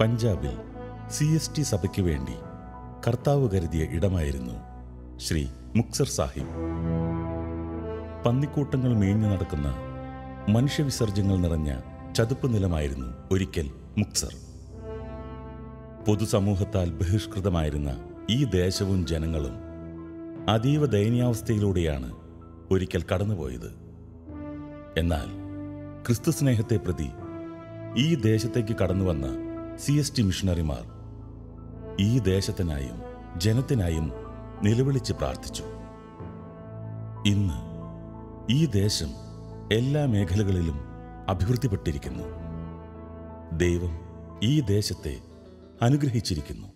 പഞ്ചാബിൽ C S T സഭയ്ക്ക് വേണ്ടി കർത്താവ് കരുതിയ ഇടമായിരുന്നു ശ്രീ മുക്സർ സാഹിബ്. പന്നിക്കൂട്ടങ്ങൾ മേഞ്ഞു നടക്കുന്ന മനുഷ്യവിസർജ്യങ്ങൾ നിറഞ്ഞ ചതുപ്പ് നിലമായിരുന്നു ഒരിക്കൽ മുക്സർ. പൊതുസമൂഹത്താൽ ബഹിഷ്കൃതമായിരുന്ന ഈ ദേശവും ജനങ്ങളും അതീവ ദയനീയാവസ്ഥയിലൂടെയാണ് ഒരിക്കൽ കടന്നുപോയത്. എന്നാൽ ക്രിസ്തു സ്നേഹത്തെ പ്രതി ഈ ദേശത്തേക്ക് കടന്നുവന്ന സി എസ് ടി മിഷണറിമാർ ഈ ദേശത്തിനായും ജനത്തിനായും നിലവിളിച്ച് പ്രാർത്ഥിച്ചു. ഇന്ന് ഈ ദേശം എല്ലാ മേഖലകളിലും അഭിവൃദ്ധിപ്പെട്ടിരിക്കുന്നു. ദൈവം ഈ ദേശത്തെ അനുഗ്രഹിച്ചിരിക്കുന്നു.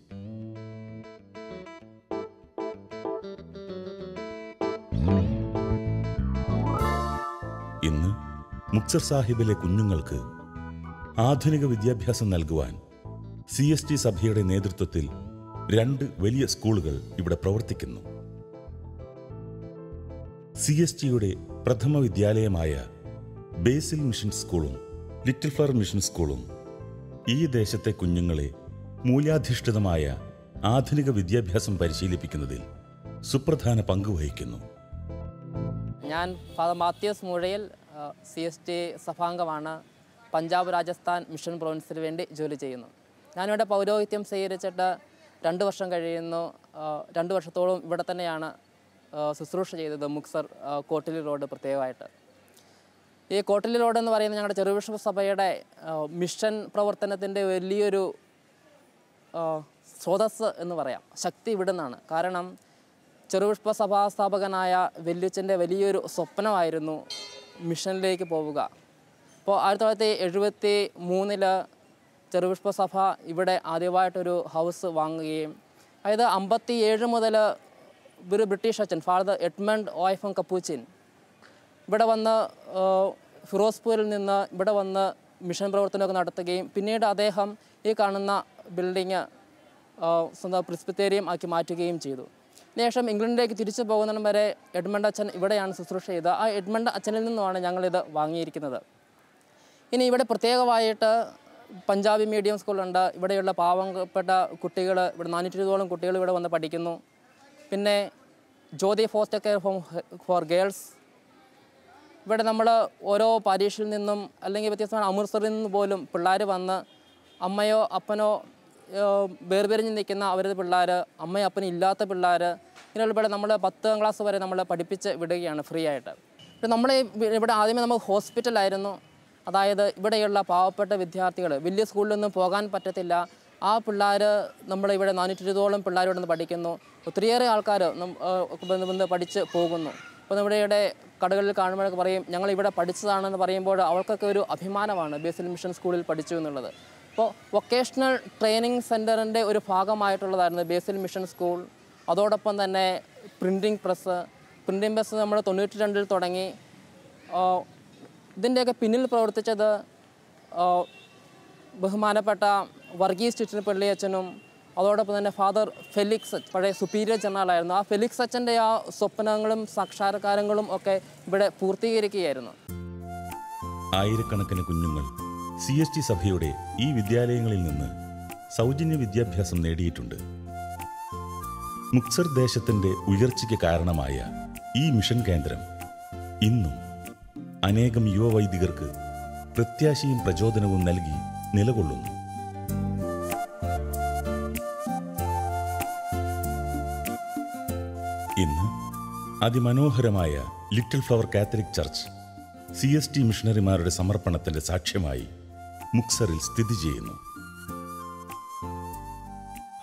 ഇന്ന് മുക്സർ സാഹിബിലെ കുഞ്ഞുങ്ങൾക്ക് ആധുനിക വിദ്യാഭ്യാസം നൽകുവാൻ സി എസ് ടി സഭയുടെ നേതൃത്വത്തിൽ രണ്ട് വലിയ സ്കൂളുകൾ ഇവിടെ പ്രവർത്തിക്കുന്നു. സി എസ് ടിയുടെ പ്രഥമ വിദ്യാലയമായ ബേസിൽ മിഷൻ സ്കൂളും ലിറ്റിൽ ഫ്ലവർ മിഷൻ സ്കൂളും ഈ ദേശത്തെ കുഞ്ഞുങ്ങളെ മൂല്യാധിഷ്ഠിതമായ ആധുനിക വിദ്യാഭ്യാസം പരിശീലിപ്പിക്കുന്നതിൽ സുപ്രധാന പങ്ക് വഹിക്കുന്നു. ഞാൻ father Mathews Moozhayil C S T സഭാംഗമാണ്. Punjab Rajasthan mission പ്രൊവിൻസിന് വേണ്ടി ജോലി ചെയ്യുന്നു. ഞാനിവിടെ പൗരോഹിത്യം സ്വീകരിച്ചിട്ട് രണ്ട് വർഷം കഴിയുന്നു. രണ്ട് വർഷത്തോളം ഇവിടെ തന്നെയാണ് ശുശ്രൂഷ ചെയ്തത് മുക്സർ കോട്ടിലി റോഡ് പ്രത്യേകമായിട്ട്. ഈ കോട്ടിലി റോഡ് എന്ന് പറയുന്നത് ഞങ്ങളുടെ ചെറുവിഷ്ണു സഭയുടെ മിഷൻ പ്രവർത്തനത്തിന്റെ വലിയൊരു സ്രോതസ് എന്ന് പറയാം. ശക്തി ഇവിടുന്നാണ്. കാരണം ചെറുപുഷ്പ സഭാ സ്ഥാപകനായ വെല്ലുച്ചന്റെ വലിയൊരു സ്വപ്നമായിരുന്നു മിഷനിലേക്ക് പോവുക. അപ്പോൾ ആയിരത്തി തൊള്ളായിരത്തി എഴുപത്തി മൂന്നിൽ ചെറുപുഷ്പ സഭ ഇവിടെ ആദ്യമായിട്ടൊരു ഹൗസ് വാങ്ങുകയും അതായത് അമ്പത്തി ഏഴ് മുതൽ ഒരു ബ്രിട്ടീഷ് അച്ഛൻ ഫാദർ എഡ്മണ്ട് ഓയ്ഫം കപ്പൂച്ചിൻ ഇവിടെ വന്ന് ഫിറോസ്പൂരിൽ നിന്ന് ഇവിടെ വന്ന് മിഷൻ പ്രവർത്തനമൊക്കെ നടത്തുകയും പിന്നീട് അദ്ദേഹം ഈ കാണുന്ന ബിൽഡിങ് സ്വന്തം പ്രിസ്പിത്തേരിയം ആക്കി മാറ്റുകയും ചെയ്തു. ശേഷം ഇംഗ്ലണ്ടിലേക്ക് തിരിച്ചു പോകുന്നതിന് വരെ എഡ്മണ്ട് അച്ഛൻ ഇവിടെയാണ് ശുശ്രൂഷ ചെയ്തത്. ആ എഡ്മണ്ട് അച്ഛനിൽ നിന്നുമാണ് ഞങ്ങളിത് വാങ്ങിയിരിക്കുന്നത്. ഇനി ഇവിടെ പ്രത്യേകമായിട്ട് പഞ്ചാബി മീഡിയം സ്കൂളുണ്ട്. ഇവിടെയുള്ള പാവപ്പെട്ട കുട്ടികൾ ഇവിടെ നാനൂറ്റി ഇരുപതോളം കുട്ടികൾ ഇവിടെ വന്ന് പഠിക്കുന്നു. പിന്നെ Jyothi foster care home for girls. ഇവിടെ നമ്മൾ ഓരോ പരീക്ഷയിൽ നിന്നും അല്ലെങ്കിൽ വ്യത്യസ്തമായ അമൃത്സറിൽ നിന്ന് പോലും പിള്ളേർ വന്ന് അമ്മയോ അപ്പനോ വേർപിരിഞ്ഞ് നിൽക്കുന്ന അവരുടെ പിള്ളേർ അമ്മയും അപ്പനും ഇല്ലാത്ത പിള്ളേർ ഇങ്ങനെയുള്ള ഇവിടെ നമ്മൾ പത്താം ക്ലാസ് വരെ നമ്മൾ പഠിപ്പിച്ച് വിടുകയാണ് ഫ്രീ ആയിട്ട്. നമ്മൾ ഇവിടെ ആദ്യമേ നമുക്ക് ഹോസ്പിറ്റലായിരുന്നു. അതായത് ഇവിടെയുള്ള പാവപ്പെട്ട വിദ്യാർത്ഥികൾ വലിയ സ്കൂളിൽ സ്കൂളിലൊന്നും പോകാൻ പറ്റത്തില്ല. ആ പിള്ളേർ നമ്മളിവിടെ നാനൂറ്റി ഇരുപതോളം പിള്ളേർ നിന്ന് പഠിക്കുന്നു. ഒത്തിരിയേറെ ആൾക്കാർ വന്ന് പഠിച്ച് പോകുന്നു. അപ്പോൾ നമ്മുടെ ഇവിടെ കടകളിൽ കാണുമ്പോഴൊക്കെ പറയും ഞങ്ങൾ ഇവിടെ പഠിച്ചതാണെന്ന് പറയുമ്പോൾ അവർക്കൊക്കെ ഒരു അഭിമാനമാണ് ബേസിൽ മിഷൻ സ്കൂളിൽ പഠിച്ചു എന്നുള്ളത്. അപ്പോൾ വൊക്കേഷണൽ ട്രെയിനിങ് സെന്ററിന്റെ ഒരു ഭാഗമായിട്ടുള്ളതായിരുന്നു ബേസിൽ മിഷൻ സ്കൂൾ. അതോടൊപ്പം തന്നെ പ്രിന്റിംഗ് പ്രസ് പ്രിന്റിംഗ് പ്രസ് നമ്മൾ തൊണ്ണൂറ്റി രണ്ടിൽ തുടങ്ങി ഇതിന്റെയൊക്കെ പിന്നിൽ പ്രവർത്തിച്ചത് ബഹുമാനപ്പെട്ട വർഗീസ് ചുറ്റിന് പള്ളിയച്ഛനും അതോടൊപ്പം തന്നെ ഫാദർ ഫെലിക്സ് പഴയ സുപ്പീരിയർ ജനറലായിരുന്നു. ആ ഫെലിക്സ് അച്ഛന്റെ ആ സ്വപ്നങ്ങളും സാക്ഷാത്കാരങ്ങളും ഒക്കെ ഇവിടെ പൂർത്തീകരിക്കുകയായിരുന്നു. ആയിരക്കണക്കിന് കുഞ്ഞുങ്ങൾ സി എസ് ടി സഭയുടെ ഈ വിദ്യാലയങ്ങളിൽ നിന്ന് സൗജന്യ വിദ്യാഭ്യാസം നേടിയിട്ടുണ്ട്. മുക്സർ ദേശത്തിന്റെ ഉയർച്ചയ്ക്ക് കാരണമായ ഈ മിഷൻ കേന്ദ്രം ഇന്നും അനേകം യുവവൈദികർക്ക് പ്രത്യാശയും പ്രചോദനവും നൽകി നിലകൊള്ളുന്നു. ഇന്ന് അതിമനോഹരമായ little flower catholic church C S T മിഷണറിമാരുടെ സമർപ്പണത്തിന്റെ സാക്ഷ്യമായി മുക്സറിൽ സ്ഥിതി ചെയ്യുന്നു.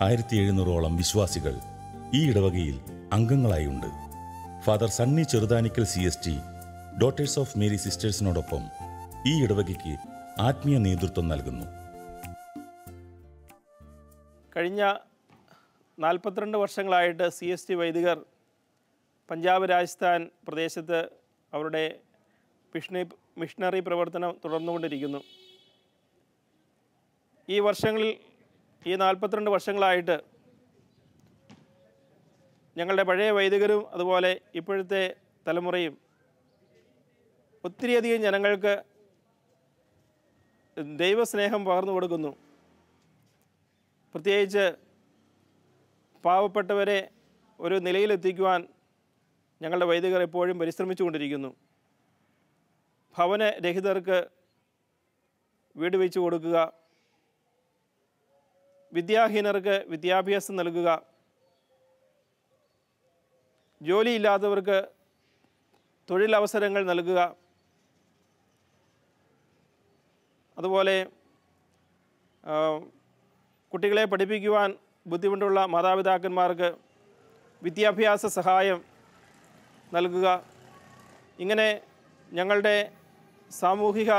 ആയിരത്തി എഴുന്നൂറോളം വിശ്വാസികൾ ഈ ഇടവകയിൽ അംഗങ്ങളായുണ്ട്. Father Sunny Cheruthanickal C S T daughters of Mary സിസ്റ്റേഴ്സിനോടൊപ്പം ഈ ഇടവകയ്ക്ക് ആത്മീയ നേതൃത്വം നൽകുന്നു. കഴിഞ്ഞ നാൽപ്പത്തിരണ്ട് വർഷങ്ങളായിട്ട് സി എസ് ടി വൈദികർ പഞ്ചാബ് രാജസ്ഥാൻ പ്രദേശത്ത് അവരുടെ മിഷണറി മിഷണറി പ്രവർത്തനം തുടർന്നുകൊണ്ടിരിക്കുന്നു. ഈ വർഷങ്ങളിൽ ഈ നാൽപ്പത്തിരണ്ട് വർഷങ്ങളായിട്ട് ഞങ്ങളുടെ പഴയ വൈദികരും അതുപോലെ ഇപ്പോഴത്തെ തലമുറയും ഒത്തിരിയധികം ജനങ്ങൾക്ക് ദൈവസ്നേഹം പകർന്നു കൊടുക്കുന്നു. പ്രത്യേകിച്ച് പാവപ്പെട്ടവരെ ഒരു നിലയിലെത്തിക്കുവാൻ ഞങ്ങളുടെ വൈദികർ എപ്പോഴും പരിശ്രമിച്ചുകൊണ്ടിരിക്കുന്നു. ഭവന രഹിതർക്ക് വീട് വെച്ച് കൊടുക്കുക വിദ്യാഹീനർക്ക് വിദ്യാഭ്യാസം നൽകുക ജോലിയില്ലാത്തവർക്ക് തൊഴിലവസരങ്ങൾ നൽകുക അതുപോലെ കുട്ടികളെ പഠിപ്പിക്കുവാൻ ബുദ്ധിമുട്ടുള്ള മാതാപിതാക്കന്മാർക്ക് വിദ്യാഭ്യാസ സഹായം നൽകുക. ഇങ്ങനെ ഞങ്ങളുടെ സാമൂഹിക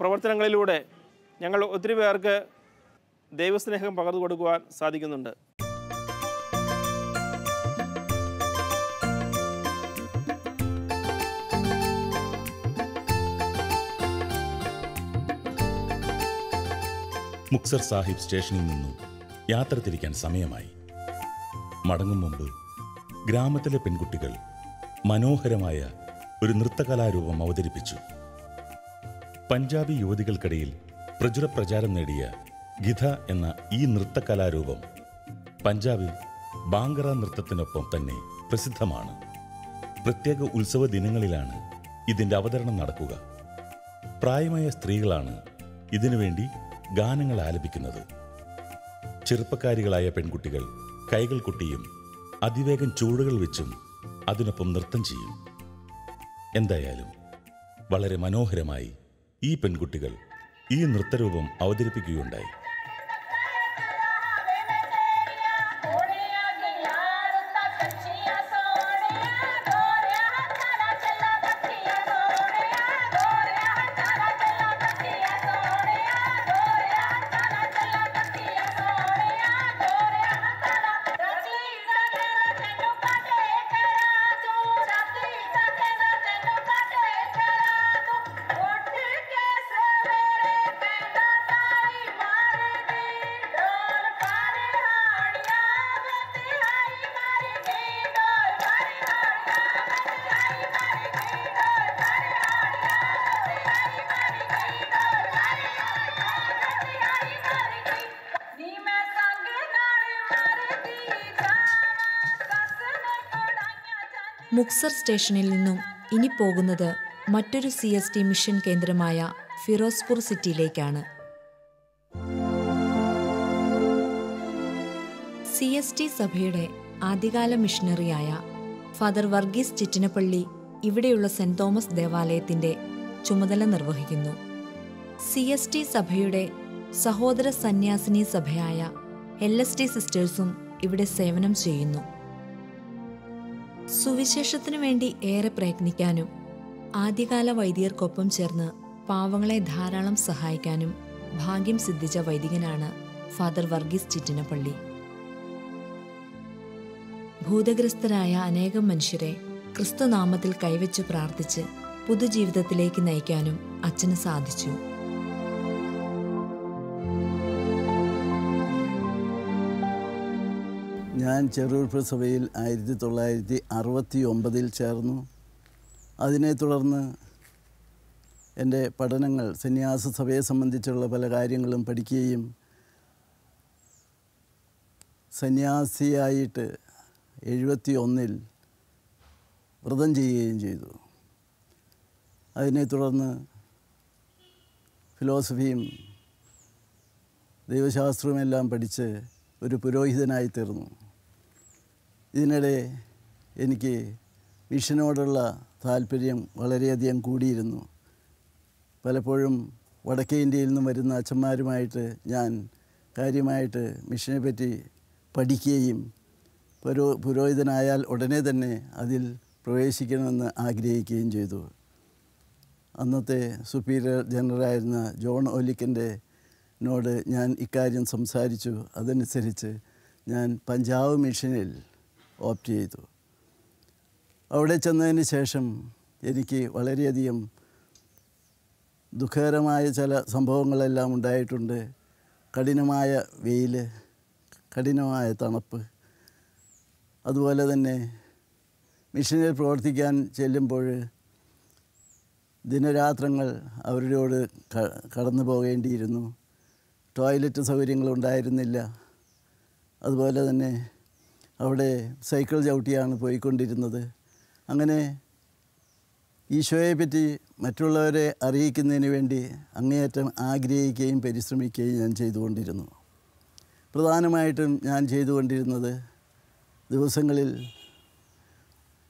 പ്രവർത്തനങ്ങളിലൂടെ ഞങ്ങൾ ഒത്തിരി പേർക്ക് ദൈവസ്നേഹം പകർന്നു കൊടുക്കുവാൻ സാധിക്കുന്നുണ്ട്. മുക്സർ സാഹിബ് സ്റ്റേഷനിൽ നിന്നും യാത്ര തിരിക്കാൻ സമയമായി. മടങ്ങും മുമ്പ് ഗ്രാമത്തിലെ പെൺകുട്ടികൾ മനോഹരമായ ഒരു നൃത്തകലാരൂപം അവതരിപ്പിച്ചു. പഞ്ചാബി യുവതികൾക്കിടയിൽ പ്രചുര പ്രചാരം നേടിയ ഗിധ എന്ന ഈ നൃത്തകലാരൂപം പഞ്ചാബിൽ ബാങ്കറ നൃത്തത്തിനൊപ്പം തന്നെ പ്രസിദ്ധമാണ്. പ്രത്യേക ഉത്സവ ദിനങ്ങളിലാണ് ഇതിന്റെ അവതരണം നടക്കുക. പ്രായമായ സ്ത്രീകളാണ് ഇതിനുവേണ്ടി ഗാനങ്ങൾ ആലപിക്കുന്നത്. ചെറുപ്പക്കാരികളായ പെൺകുട്ടികൾ കൈകൾ കുട്ടിയും അതിവേഗം ചൂടുകൾ വെച്ചും അതിനൊപ്പം നൃത്തം ചെയ്യും. എന്തായാലും വളരെ മനോഹരമായി ഈ പെൺകുട്ടികൾ ഈ നൃത്തരൂപം അവതരിപ്പിക്കുകയുണ്ടായി. മുക്സർ സ്റ്റേഷനിൽ നിന്നും ഇനി പോകുന്നത് മറ്റൊരു സി എസ് ടി മിഷൻ കേന്ദ്രമായ ഫിറോസ്പൂർ സിറ്റിയിലേക്കാണ്. സി എസ് ടി സഭയുടെ ആദ്യകാല മിഷണറിയായ ഫാദർ വർഗീസ് ചിറ്റിനപ്പള്ളി ഇവിടെയുള്ള സെന്റ് തോമസ് ദേവാലയത്തിന്റെ ചുമതല നിർവഹിക്കുന്നു. സി എസ് ടി സഭയുടെ സഹോദര സന്യാസിനി സഭയായ എൽ എസ് ടി സിസ്റ്റേഴ്സും ഇവിടെ സേവനം ചെയ്യുന്നു. സുവിശേഷത്തിനു വേണ്ടി ഏറെ പ്രയത്നിക്കാനും ആദ്യകാല വൈദികർക്കൊപ്പം ചേർന്ന് പാവങ്ങളെ ധാരാളം സഹായിക്കാനും ഭാഗ്യം സിദ്ധിച്ച വൈദികനാണ് ഫാദർ വർഗീസ് ചിറ്റിനപ്പള്ളി. ഭൂതഗ്രസ്തരായ അനേകം മനുഷ്യരെ ക്രിസ്തുനാമത്തിൽ കൈവച്ചു പ്രാർത്ഥിച്ച് പുതുജീവിതത്തിലേക്ക് നയിക്കാനും അച്ഛന് സാധിച്ചു. ഞാൻ ചെറുപുഴ സഭയിൽ ആയിരത്തി തൊള്ളായിരത്തി അറുപത്തി ഒമ്പതിൽ ചേർന്നു. അതിനെ തുടർന്ന് എന്റെ പഠനങ്ങൾ സന്യാസ സഭയെ സംബന്ധിച്ചുള്ള പല കാര്യങ്ങളും പഠിക്കുകയും സന്യാസിയായിട്ട് എഴുപത്തി ഒന്നിൽ വ്രതം ചെയ്യുകയും ചെയ്തു. അതിനെ തുടർന്ന് ഫിലോസഫിയും ദൈവശാസ്ത്രവുമെല്ലാം പഠിച്ച് ഒരു പുരോഹിതനായി തീർന്നു. ഇതിനിടെ എനിക്ക് മിഷനോടുള്ള താല്പര്യം വളരെയധികം കൂടിയിരുന്നു. പലപ്പോഴും വടക്കേ ഇന്ത്യയിൽ നിന്നും വരുന്ന അച്ഛന്മാരുമായിട്ട് ഞാൻ കാര്യമായിട്ട് മിഷനെ പറ്റി പഠിക്കുകയും പുരോ പുരോഹിതനായാൽ ഉടനെ തന്നെ അതിൽ പ്രവേശിക്കണമെന്ന് ആഗ്രഹിക്കുകയും ചെയ്തു. അന്നത്തെ സുപ്പീരിയർ ജനറലായിരുന്ന ജോൺ ഒലിക്കന്റെ നോട് ഞാൻ ഇക്കാര്യം സംസാരിച്ചു. അതനുസരിച്ച് ഞാൻ പഞ്ചാബ് മിഷനിൽ ഓപ്റ്റ് ചെയ്തു. അവിടെ ചെന്നതിന് ശേഷം എനിക്ക് വളരെയധികം ദുഃഖകരമായ ചില സംഭവങ്ങളെല്ലാം ഉണ്ടായിട്ടുണ്ട്. കഠിനമായ വെയിൽ കഠിനമായ തണുപ്പ്. അതുപോലെ തന്നെ മിഷനിൽ പ്രവർത്തിക്കാൻ ചെല്ലുമ്പോൾ ദിനരാത്രങ്ങൾ അവരോട് കടന്നു പോകേണ്ടിയിരുന്നു. ടോയ്ലറ്റ് സൗകര്യങ്ങളുണ്ടായിരുന്നില്ല അതുപോലെ തന്നെ അവിടെ സൈക്കിൾ ചവിട്ടിയാണ് പോയിക്കൊണ്ടിരുന്നത്. അങ്ങനെ ഈശോയെ പറ്റി മറ്റുള്ളവരെ അറിയിക്കുന്നതിന് വേണ്ടി അങ്ങേയറ്റം ആഗ്രഹിക്കുകയും പരിശ്രമിക്കുകയും ഞാൻ ചെയ്തുകൊണ്ടിരുന്നു. പ്രധാനമായിട്ടും ഞാൻ ചെയ്തുകൊണ്ടിരുന്നത് ദിവസങ്ങളിൽ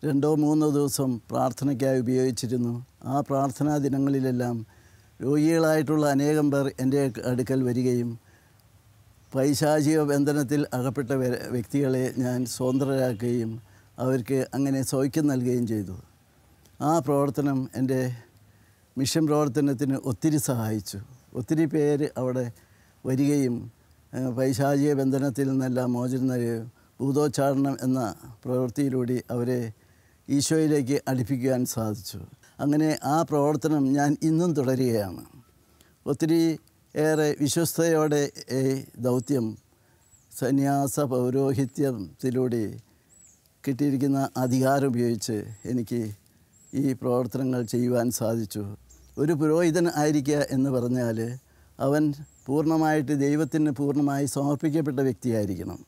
രണ്ടോ മൂന്നോ ദിവസം പ്രാർത്ഥനയ്ക്കായി ഉപയോഗിച്ചിരുന്നു. ആ പ്രാർത്ഥനാ ദിനങ്ങളിലെല്ലാം രോഗികളായിട്ടുള്ള അനേകം പേർ എന്റെ അടുക്കൽ വരികയും പൈശാചിക ബന്ധനത്തിൽ അകപ്പെട്ട വ്യക്തികളെ ഞാൻ സ്വതന്ത്രരാക്കുകയും അവർക്ക് അങ്ങനെ സൗഖ്യം നൽകുകയും ചെയ്തു. ആ പ്രവർത്തനം എന്റെ മിഷൻ പ്രവർത്തനത്തിന് ഒത്തിരി സഹായിച്ചു. ഒത്തിരി പേര് അവിടെ വരികയും പൈശാചിക ബന്ധനത്തിൽ നിന്നെല്ലാം മോചനം നൽകുകയും ഭൂതോച്ചാരണം എന്ന പ്രവൃത്തിയിലൂടെ അവരെ ഈശോയിലേക്ക് അടുപ്പിക്കുവാൻ സാധിച്ചു. അങ്ങനെ ആ പ്രവർത്തനം ഞാൻ ഇന്നും തുടരുകയാണ്. ഒത്തിരി ഏറെ വിശ്വസ്തയോടെ ഈ ദൗത്യം സന്യാസ പൗരോഹിത്യത്തിലൂടെ കിട്ടിയിരിക്കുന്ന അധികാരം ഉപയോഗിച്ച് എനിക്ക് ഈ പ്രവർത്തനങ്ങൾ ചെയ്യുവാൻ സാധിച്ചു. ഒരു പുരോഹിതൻ ആയിരിക്കുക എന്ന് പറഞ്ഞാൽ അവൻ പൂർണമായിട്ട് ദൈവത്തിന് പൂർണമായി സമർപ്പിക്കപ്പെട്ട വ്യക്തിയായിരിക്കണം.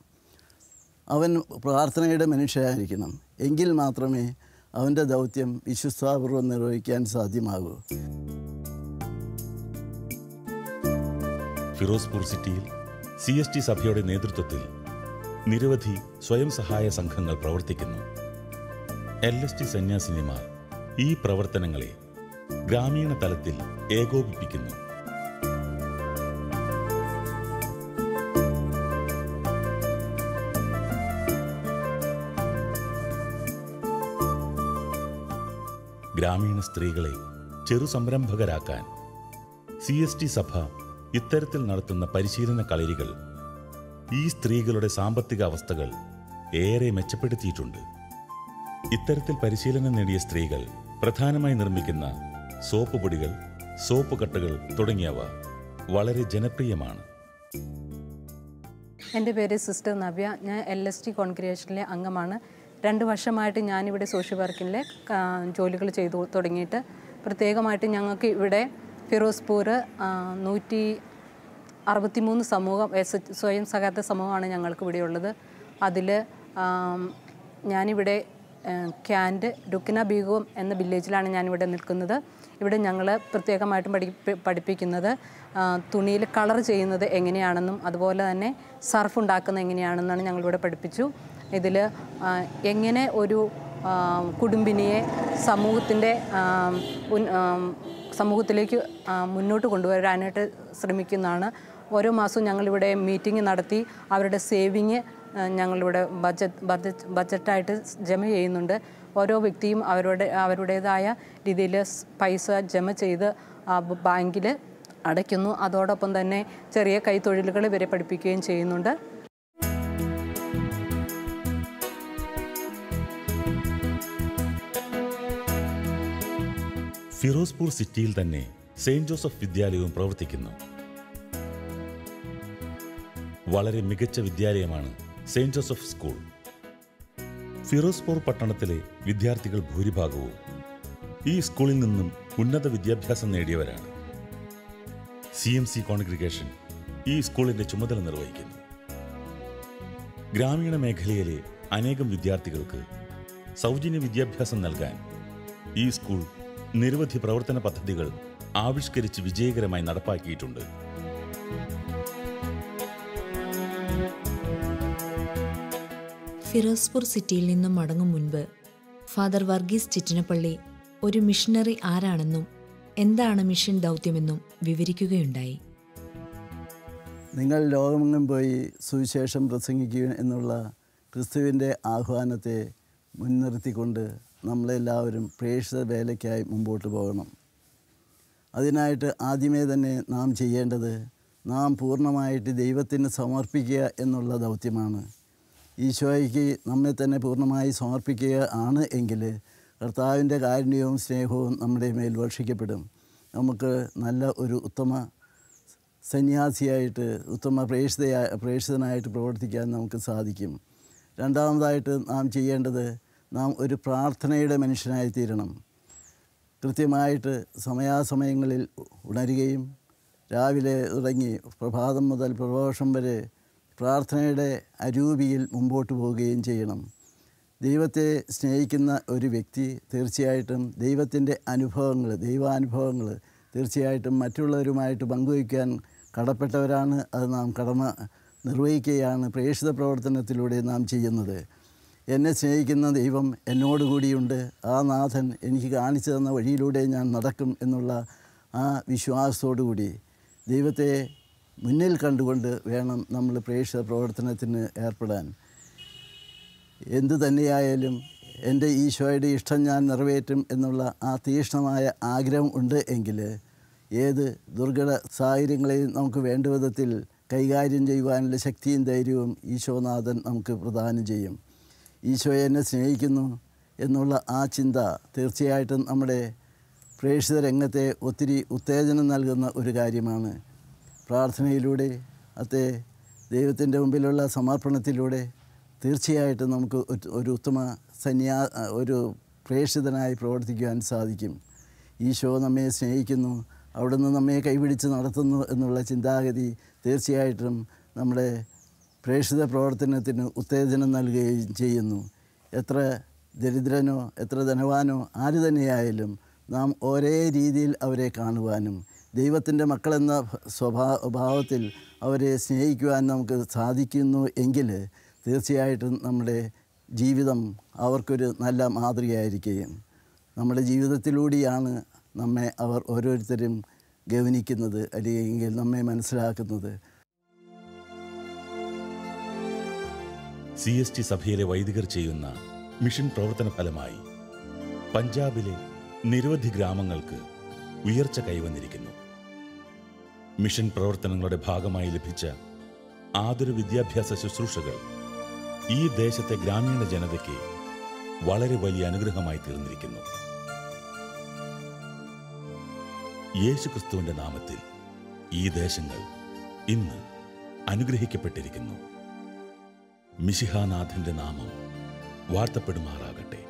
അവൻ പ്രാർത്ഥനയുടെ മനുഷ്യനായിരിക്കണം എങ്കിൽ മാത്രമേ അവന്റെ ദൗത്യം വിശ്വസ്താപൂർവം നിർവഹിക്കാൻ സാധ്യമാകൂ. ഫിറോസ്പൂർ സിറ്റിയിൽ സി എസ് ടി സഭയുടെ നേതൃത്വത്തിൽ നിരവധി സ്വയം സഹായ സംഘങ്ങൾ പ്രവർത്തിക്കുന്നു. എൽ എസ് ടി സന്യാസിനിമാർ ഈ പ്രവർത്തനങ്ങളെ ഗ്രാമീണ തലത്തിൽ ഏകോപിപ്പിക്കുന്നു. ഗ്രാമീണ സ്ത്രീകളെ ചെറു സംരംഭകരാക്കാൻ സി എസ് ടി സഭ ഇത്തരത്തിൽ നടത്തുന്ന പരിശീലന കളരികൾ ഈ സ്ത്രീകളുടെ സാമ്പത്തിക അവസ്ഥകൾ ഏറെ മെച്ചപ്പെടുത്തിയിട്ടുണ്ട്. ഇത്തരത്തിൽ പരിശീലനം നേടിയ സ്ത്രീകൾ പ്രധാനമായി നിർമ്മിക്കുന്ന സോപ്പ് പൊടികൾ സോപ്പ് കട്ടകൾ തുടങ്ങിയവ വളരെ ജനപ്രിയമാണ്. എന്റെ പേര് സിസ്റ്റർ നവ്യ. ഞാൻ എൽ എസ് ടി കോൺക്രിയേഷനിലെ അംഗമാണ്. രണ്ട് വർഷമായിട്ട് ഞാനിവിടെ സോഷ്യൽ വർക്കിലെ ജോലികൾ ചെയ്തു തുടങ്ങിയിട്ട് പ്രത്യേകമായിട്ട് ഞങ്ങൾക്ക് ഇവിടെ ഫിറോസ്പൂർ നൂറ്റി അറുപത്തിമൂന്ന് സമൂഹം സ്വയം സഹായത സമൂഹമാണ് ഞങ്ങൾക്ക് ഇവിടെ ഉള്ളത് അതിൽ ഞാനിവിടെ ക്യാൻഡ് രുക്കിന ബീഗോം എന്ന വില്ലേജിലാണ് ഞാനിവിടെ നിൽക്കുന്നത്. ഇവിടെ ഞങ്ങൾ പ്രത്യേകമായിട്ടും പഠി പഠിപ്പിക്കുന്നത് തുണിയിൽ കളർ ചെയ്യുന്നത് എങ്ങനെയാണെന്നും അതുപോലെ തന്നെ സർഫ് ഉണ്ടാക്കുന്നത് എങ്ങനെയാണെന്നാണ് ഞങ്ങളിവിടെ പഠിപ്പിച്ചു. ഇതിൽ എങ്ങനെ ഒരു കുടുംബിനിയെ സമൂഹത്തിന്റെ സമൂഹത്തിലേക്ക് മുന്നോട്ട് കൊണ്ടുവരാനായിട്ട് ശ്രമിക്കുന്നതാണ്. ഓരോ മാസവും ഞങ്ങളിവിടെ മീറ്റിംഗ് നടത്തി അവരുടെ സേവിങ് ഞങ്ങളിവിടെ ബജറ്റ് ബജറ്റ് ബജറ്റായിട്ട് ജമ ചെയ്യുന്നുണ്ട്. ഓരോ വ്യക്തിയും അവരുടെ അവരുടേതായ രീതിയിൽ പൈസ ജമ ചെയ്ത് ബാങ്കിൽ അടയ്ക്കുന്നു. അതോടൊപ്പം തന്നെ ചെറിയ കൈത്തൊഴിലുകൾ ഇവരെ പഠിപ്പിക്കുകയും ചെയ്യുന്നുണ്ട്. ഫിറോസ്പൂർ സിറ്റിയിൽ തന്നെ സെയിന്റ് ജോസഫ് വിദ്യാലയവും പ്രവർത്തിക്കുന്നു. വളരെ മികച്ച വിദ്യാലയമാണ് സെയിന്റ് ജോസഫ് സ്കൂൾ. ഫിറോസ്പൂർ പട്ടണത്തിലെ വിദ്യാർത്ഥികൾ ഭൂരിഭാഗവും ഈ സ്കൂളിൽ നിന്നും ഉന്നത വിദ്യാഭ്യാസം നേടിയവരാണ്. സി എം സി കോൺഗ്രിഗേഷൻ ഈ സ്കൂളിന്റെ ചുമതല നിർവഹിക്കുന്നു. ഗ്രാമീണ മേഖലയിലെ അനേകം വിദ്യാർത്ഥികൾക്ക് സൗജന്യ വിദ്യാഭ്യാസം നൽകാൻ ഈ സ്കൂൾ നിരവധി പ്രവർത്തന പദ്ധതികൾ ആവിഷ്കരിച്ച് വിജയകരമായി നടപ്പാക്കിയിട്ടുണ്ട്. ഫിറോസ്പൂർ സിറ്റിയിൽ നിന്നും മടങ്ങും മുൻപ് ഫാദർ വർഗീസ് ചിറ്റിനപ്പള്ളി ഒരു മിഷണറി ആരാണെന്നും എന്താണ് മിഷൻ ദൗത്യമെന്നും വിവരിക്കുകയുണ്ടായി. നിങ്ങൾ ലോകമെങ്ങും പോയി സുവിശേഷം പ്രസംഗിക്കുക എന്നുള്ള ക്രിസ്തുവിന്റെ ആഹ്വാനത്തെ മുൻനിർത്തിക്കൊണ്ട് നമ്മളെല്ലാവരും പ്രേക്ഷിത വേലയ്ക്കായി മുമ്പോട്ട് പോകണം. അതിനായിട്ട് ആദ്യമേ തന്നെ നാം ചെയ്യേണ്ടത് നാം പൂർണമായിട്ട് ദൈവത്തിന് സമർപ്പിക്കുക എന്നുള്ള ദൗത്യമാണ്. ഈശോയ്ക്ക് നമ്മെ തന്നെ പൂർണമായി സമർപ്പിക്കുക ആണ് എങ്കിൽ കർത്താവിന്റെ കാരുണ്യവും സ്നേഹവും നമ്മുടെ മേൽ വർഷിക്കപ്പെടും. നമുക്ക് നല്ല ഒരു ഉത്തമ സന്യാസിയായിട്ട് ഉത്തമ പ്രേക്ഷിതയായി പ്രേക്ഷിതനായിട്ട് പ്രവർത്തിക്കാൻ നമുക്ക് സാധിക്കും. രണ്ടാമതായിട്ട് നാം ചെയ്യേണ്ടത് നാം ഒരു പ്രാർത്ഥനയുടെ മനുഷ്യനായി തീരണം കൃത്യമായിട്ട് സമയാസമയങ്ങളിൽ ഉണരുകയും രാവിലെ തുടങ്ങി പ്രഭാതം മുതൽ പ്രഭാഷം വരെ പ്രാർത്ഥനയുടെ അരൂപിയിൽ മുമ്പോട്ട് പോവുകയും ചെയ്യണം. ദൈവത്തെ സ്നേഹിക്കുന്ന ഒരു വ്യക്തി തീർച്ചയായിട്ടും ദൈവത്തിന്റെ അനുഭവങ്ങൾ ദൈവാനുഭവങ്ങൾ തീർച്ചയായിട്ടും മറ്റുള്ളവരുമായിട്ട് പങ്കുവയ്ക്കാൻ കടപ്പെട്ടവരാണ്. അത് നാം കടമ നിർവഹിക്കുകയാണ്. പ്രേക്ഷിത പ്രവർത്തനത്തിലൂടെ നാം ചെയ്യുന്നത്. എന്നെ സ്നേഹിക്കുന്ന ദൈവം എന്നോടുകൂടിയുണ്ട് ആ നാഥൻ എനിക്ക് കാണിച്ചു തന്ന വഴിയിലൂടെ ഞാൻ നടക്കും എന്നുള്ള ആ വിശ്വാസത്തോടു കൂടി ദൈവത്തെ മുന്നിൽ കണ്ടുകൊണ്ട് വേണം നമ്മൾ പ്രേക്ഷക പ്രവർത്തനത്തിന് ഏർപ്പെടാൻ. എന്തു തന്നെയായാലും എന്റെ ഈശോയുടെ ഇഷ്ടം ഞാൻ നിറവേറ്റും എന്നുള്ള ആ തീക്ഷ്ണമായ ആഗ്രഹം ഉണ്ട് എങ്കിൽ ഏത് ദുർഘട സാഹചര്യങ്ങളെയും നമുക്ക് വേണ്ട വിധത്തിൽ കൈകാര്യം ചെയ്യുവാനുള്ള ശക്തിയും ധൈര്യവും ഈശോനാഥൻ നമുക്ക് പ്രദാനം ചെയ്യും. ഈശോയെ എന്നെ സ്നേഹിക്കുന്നു എന്നുള്ള ആ ചിന്ത തീർച്ചയായിട്ടും നമ്മുടെ പ്രേക്ഷിത രംഗത്തെ ഒത്തിരി ഉത്തേജനം നൽകുന്ന ഒരു കാര്യമാണ്. പ്രാർത്ഥനയിലൂടെ അത്തെ ദൈവത്തിന്റെ മുമ്പിലുള്ള സമർപ്പണത്തിലൂടെ തീർച്ചയായിട്ടും നമുക്ക് ഒരു ഉത്തമ സന്യാ ഒരു പ്രേക്ഷിതനായി പ്രവർത്തിക്കുവാൻ സാധിക്കും. ഈശോ നമ്മെ സ്നേഹിക്കുന്നു അവിടുന്ന് നമ്മെ കൈപിടിച്ച് നടത്തുന്നു എന്നുള്ള ചിന്താഗതി തീർച്ചയായിട്ടും നമ്മുടെ പ്രേക്ഷിത പ്രവർത്തനത്തിന് ഉത്തേജനം നൽകുകയും ചെയ്യുന്നു. എത്ര ദരിദ്രനോ എത്ര ധനവാനോ ആര് തന്നെയായാലും നാം ഒരേ രീതിയിൽ അവരെ കാണുവാനും ദൈവത്തിന്റെ മക്കളെന്ന സ്വഭാവത്തിൽ അവരെ സ്നേഹിക്കുവാൻ നമുക്ക് സാധിക്കുന്നു എങ്കിൽ തീർച്ചയായിട്ടും നമ്മുടെ ജീവിതം അവർക്കൊരു നല്ല മാതൃകയായിരിക്കുകയും നമ്മുടെ ജീവിതത്തിലൂടെയാണ് നമ്മെ അവർ ഓരോരുത്തരും ഗവനിക്കുന്നത് അല്ലെങ്കിൽ നമ്മെ മനസ്സിലാക്കുന്നത്. സി എസ് ടി സഭയിലെ വൈദികർ ചെയ്യുന്ന മിഷൻ പ്രവർത്തന ഫലമായി പഞ്ചാബിലെ നിരവധി ഗ്രാമങ്ങൾക്ക് ഉയർച്ച കൈവന്നിരിക്കുന്നു. മിഷൻ പ്രവർത്തനങ്ങളുടെ ഭാഗമായി ലഭിച്ച ആതുര വിദ്യാഭ്യാസ ശുശ്രൂഷകൾ ഈ ദേശത്തെ ഗ്രാമീണ ജനതയ്ക്ക് വളരെ വലിയ അനുഗ്രഹമായി തീർന്നിരിക്കുന്നു. യേശുക്രിസ്തുവിന്റെ നാമത്തിൽ ഈ ദേശങ്ങൾ ഇന്ന് അനുഗ്രഹിക്കപ്പെട്ടിരിക്കുന്നു. മിശിഹാനാഥന്റെ നാമം വാഴ്ത്തപ്പെടുമാറാകട്ടെ.